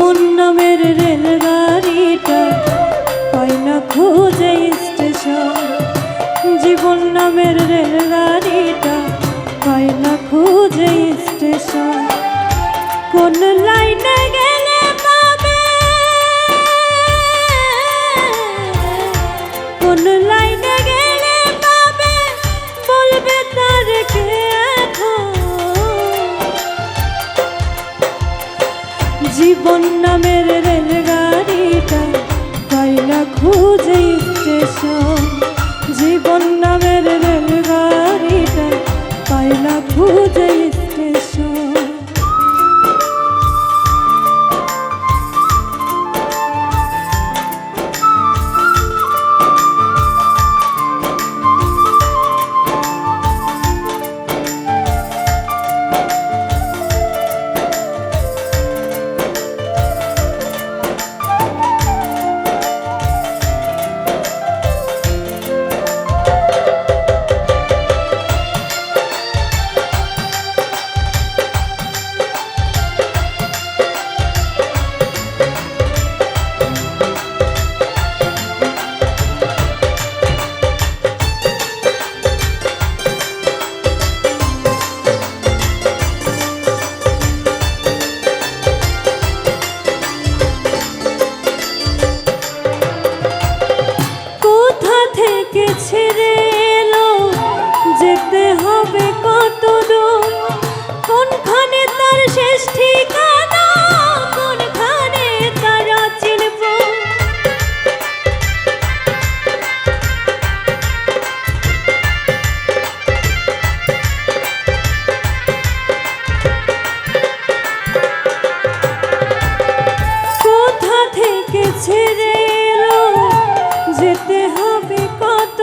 জীবন নামের রেলগাড়িটা পায় না খুঁজে স্টেশন। জীবন নামের রেলগাড়িটা পায় না খুঁজে স্টেশন। কোন স্টেশন যেতে হবে কত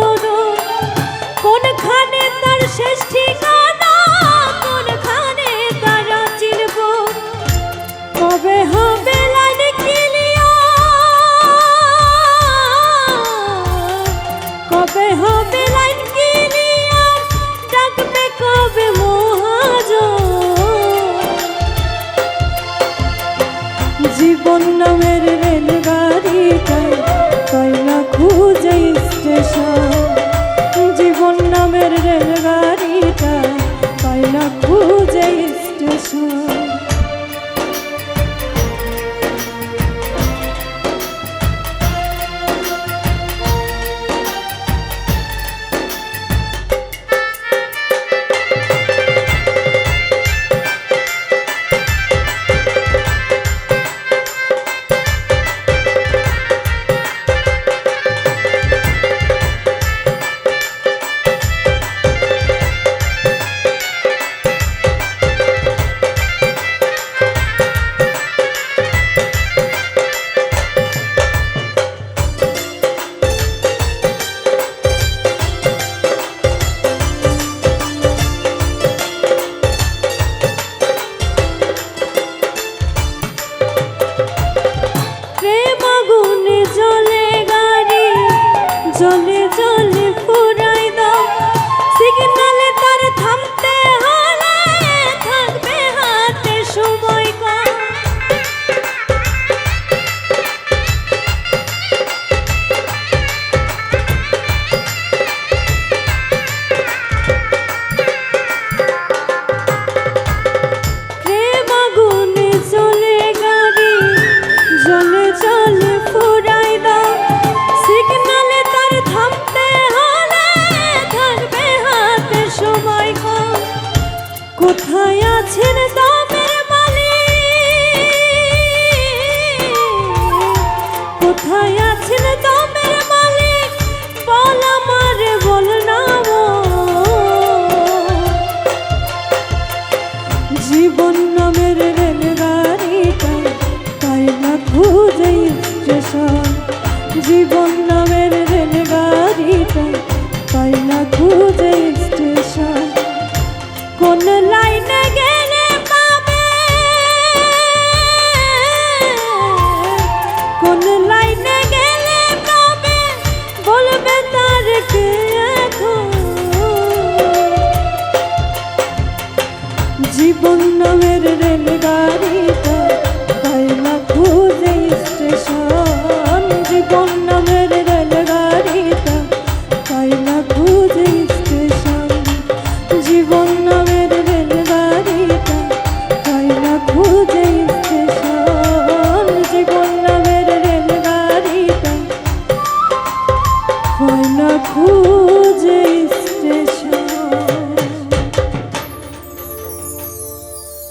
কোনখানে তার শেষ ঠিকানা? কোনখানে তার চিনব কবে হবে কবে কবে জীবন নামের চলে কোথায় আছেন দামের